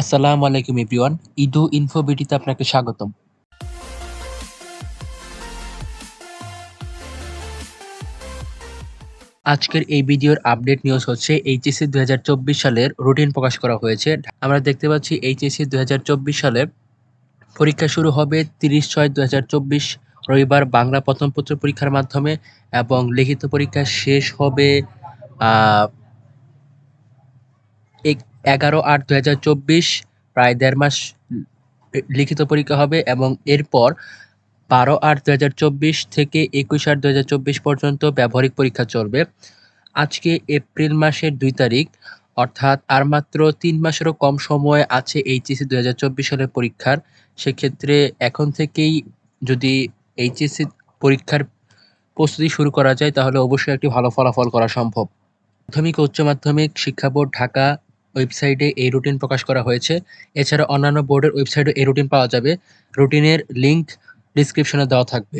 আসসালামু আলাইকুম, এভরিওয়ান। ইদু ইনফো বিডিতে আপনাকে স্বাগতম। আজকের এই ভিডিওর আপডেট নিউজ হচ্ছে এইচএসসি চব্বিশ সালের রুটিন প্রকাশ করা হয়েছে। আমরা দেখতে পাচ্ছি এইচএসসি চব্বিশ সালে পরীক্ষা শুরু হবে তিরিশ ছয় দুই রবিবার বাংলা প্রথম পত্র পরীক্ষার মাধ্যমে এবং লিখিত পরীক্ষা শেষ হবে এগারো আট দু হাজার চব্বিশ, প্রায় দেড় মাস লিখিত পরীক্ষা হবে এবং এরপর বারো আট দুই হাজার চব্বিশ থেকে একুশ আট দুই হাজার চব্বিশ পর্যন্ত ব্যবহারিক পরীক্ষা চলবে। আজকে এপ্রিল মাসের দুই তারিখ, অর্থাৎ আর মাত্র তিন মাসেরও কম সময় আছে এইচএসসি দু হাজার চব্বিশ সালের পরীক্ষার। সেক্ষেত্রে এখন থেকেই যদি এইচএসসি পরীক্ষার প্রস্তুতি শুরু করা যায়, তাহলে অবশ্যই একটি ভালো ফলাফল করা সম্ভব। মাধ্যমিক ও উচ্চ মাধ্যমিক শিক্ষা বোর্ড ঢাকা ওয়েবসাইটে এই রুটিন প্রকাশ করা হয়েছে। এছাড়া অন্যান্য বোর্ডের ওয়েবসাইটে এই রুটিন পাওয়া যাবে। রুটিনের লিংক ডিসক্রিপশনে দেওয়া থাকবে।